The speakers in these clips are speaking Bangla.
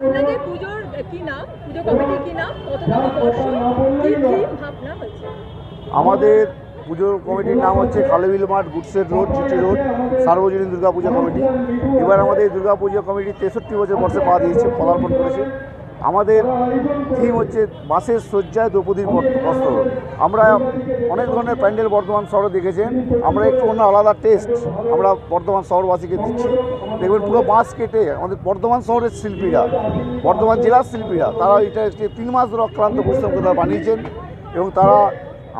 আপনাদের পুজোর কি নাম? পুজো কি ভাবনা হয়েছে? আমাদের পুজো কমিটির নাম হচ্ছে কালেবিল মাঠ গুডসেট রোড চিটি রোড সার্বজনীন দুর্গাপূজা কমিটি। এবার আমাদের দুর্গা পুজো কমিটি তেষট্টি বছর বর্ষে পা দিয়েছে পদার্পণ করেছে। আমাদের থিম হচ্ছে বাসের শয্যায় দ্রৌপদীর বস্ত্র। আমরা অনেক ধরনের প্যান্ডেল বর্ধমান শহরে দেখেছেন। আমরা একটু অন্য আলাদা টেস্ট আমরা বর্ধমান শহরবাসীকে দিচ্ছি। দেখবেন পুরো বাস কেটে আমাদের বর্ধমান শহরের শিল্পীরা, বর্ধমান জেলার শিল্পীরা, তারা এটা তিন মাস ধরে অক্লান্ত পরিশ্রম করে তারা বানিয়েছেন এবং তারা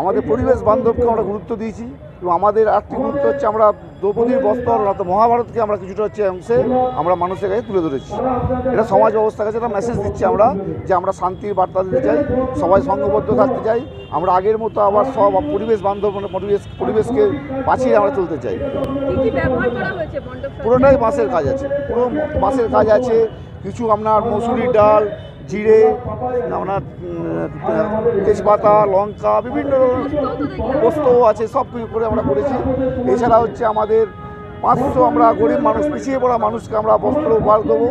আমাদের পরিবেশ বান্ধবকে আমরা গুরুত্ব দিয়েছি এবং আমাদের আর্থিক গুরুত্ব হচ্ছে আমরা দ্রৌপদীর বস্ত্র অর্থাৎ মহাভারতকে আমরা কিছুটা হচ্ছে অংশে আমরা মানুষের কাছে তুলে ধরেছি। এটা সমাজ ব্যবস্থার কাছে একটা মেসেজ দিচ্ছি আমরা যে আমরা শান্তির বার্তা দিতে চাই সবাই সঙ্গবদ্ধ থাকতে চাই আমরা আগের মতো আবার সব পরিবেশ বান্ধব মানে পরিবেশ পরিবেশকে বাঁচিয়ে আমরা চলতে চাই? পুরোটাই বাঁশের কাজ আছে। পুরো বাঁশের কাজ আছে কিছু আপনার মসুরির ডাল জিরে আপনার তেজপাতা, লঙ্কা, বিভিন্ন পোস্ত আছে, সব কিছু করে আমরা করেছি। এছাড়া হচ্ছে আমাদের পাঁচশো আমরা গরিব মানুষ, পিছিয়ে পড়া মানুষকে আমরা বস্ত্র উপহার দেবো।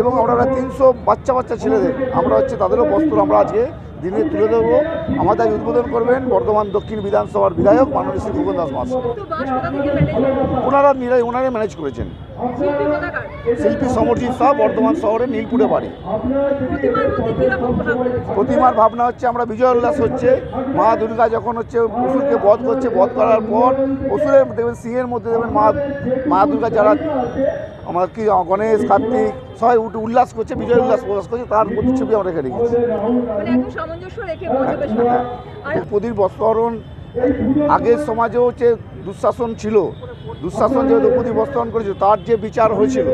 এবং আমরা তিনশো বাচ্চা বাচ্চা ছেলেদের, আমরা হচ্ছে তাদেরও বস্ত্র আমরা আজকে দিনে তুলে দেবো আমাদের উদ্বোধন করবেন বর্ধমান দক্ষিণ বিধানসভার বিধায়ক মাননীয় শ্রী ভূপেন দাস মাস ওনারা নিরাই ওনারা ম্যানেজ করেছেন। শিল্পী সমরজিৎ শাহ বর্ধমান শহরের নীলপুরে বাড়ি। প্রতিমার ভাবনা হচ্ছে আমরা বিজয় উল্লাস হচ্ছে। মা দুর্গা যখন হচ্ছে অসুরকে বধ করছে, বধ করার পর অসুরের দেখবেন সিংহের মধ্যে দেখবেন মা মা দুর্গা যারা আমার কি গণেশ, কার্তিক সবাই উঠে উল্লাস করছে বিজয় উল্লাস প্রকাশ করছে তার প্রতিচ্ছবি আমরা রেখে রেখেছি মানে রেখে মণ্ডপের সাথে দ্রৌপদীর বস্ত্রহরণ আগের সমাজেও হচ্ছে দুঃশাসন ছিল দুঃশাসন যে দ্রৌপদী বস্ত্রহরণ করেছিল তার যে বিচার হয়েছিল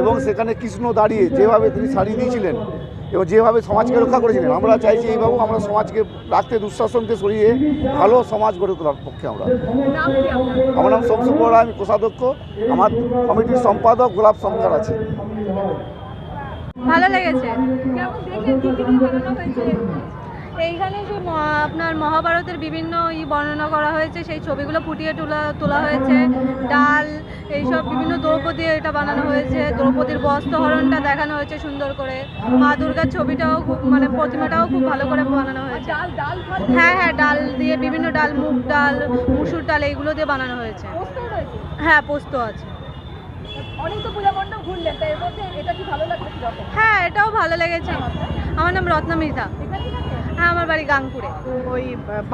এবং সেখানে কৃষ্ণ দাঁড়িয়ে যেভাবে তিনি শাড়ি দিয়েছিলেন এবং যেভাবে সমাজকে রক্ষা করেছিলেন আমরা চাইছি এইভাবে আমরা সমাজকে রাখতে দুঃশাসনকে সরিয়ে ভালো সমাজ গড়ে তোলার পক্ষে আমরা। আমার নাম শমসু আমি কোষাধ্যক্ষ। আমার কমিটির সম্পাদক গোলাপ সংকার আছে। ভালো লেগেছে। এইখানে যে আপনার মহাভারতের বিভিন্ন ই বর্ণনা করা হয়েছে সেই ছবিগুলো ফুটিয়ে তোলা তোলা হয়েছে। ডাল এইসব বিভিন্ন দ্রৌপদী এটা বানানো হয়েছে। দ্রৌপদীর বস্ত্রহরণটা দেখানো হয়েছে সুন্দর করে। মা দুর্গার ছবিটাও খুব মানে প্রতিমাটাও খুব ভালো করে বানানো হয়েছে। হ্যাঁ হ্যাঁ ডাল দিয়ে বিভিন্ন ডাল মুগ ডাল মুসুর ডাল এইগুলো দিয়ে বানানো হয়েছে। হ্যাঁ পোস্ত আছে। অনেক তো পূজা মণ্ডপ ঘুরলেন তাই এর মধ্যে এটা কি ভালো লাগছে হ্যাঁ এটাও ভালো লেগেছে। আমার নাম রত্না থাকে হ্যাঁ আমার বাড়ি গাংপুরে ওই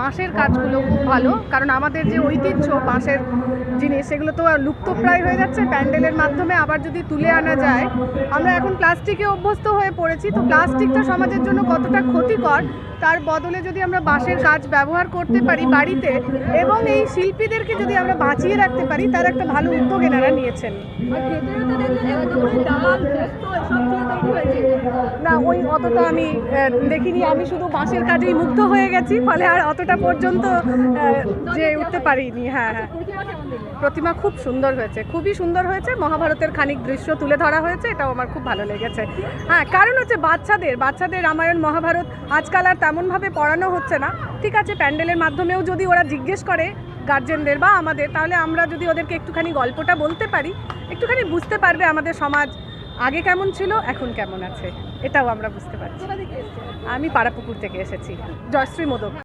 বাঁশের কাজগুলো খুব ভালো, কারণ আমাদের যে ঐতিহ্য, বাঁশের জিনিস, সেগুলো তো লুপ্তপ্রায় হয়ে যাচ্ছে। প্যান্ডেলের মাধ্যমে আবার যদি তুলে আনা যায়, আমরা এখন প্লাস্টিকে অভ্যস্ত হয়ে পড়েছি। তো প্লাস্টিকটা সমাজের জন্য কতটা ক্ষতিকর, তার বদলে যদি আমরা বাঁশের কাজ ব্যবহার করতে পারি বাড়িতে, এবং এই শিল্পীদেরকে যদি আমরা বাঁচিয়ে রাখতে পারি, তার একটা ভালো উদ্যোগ এনারা নিয়েছেন। না, ওই অতটা আমি দেখিনি। আমি শুধু বাঁশের কাজেই মুগ্ধ হয়ে গেছি, ফলে আর অতটা পর্যন্ত যে উঠতে পারিনি। হ্যাঁ হ্যাঁ। প্রতিমা খুব সুন্দর হয়েছে, খুবই সুন্দর হয়েছে। মহাভারতের খানিক দৃশ্য তুলে ধরা হয়েছে, এটাও আমার খুব ভালো লেগেছে। হ্যাঁ কারণ হচ্ছে বাচ্চাদের বাচ্চাদের রামায়ণ, মহাভারত আজকাল আর তেমনভাবে পড়ানো হচ্ছে না। ঠিক আছে, প্যান্ডেলের মাধ্যমেও যদি ওরা জিজ্ঞেস করে গার্জেনদের বা আমাদের, তাহলে আমরা যদি ওদেরকে একটুখানি গল্পটা বলতে পারি, একটুখানি বুঝতে পারবে আমাদের সমাজ আগে কেমন ছিল এখন কেমন আছে? এটাও আমরা বুঝতে পারছি। আমি পাড়াপুকুর থেকে এসেছি। জয়শ্রী মোদক।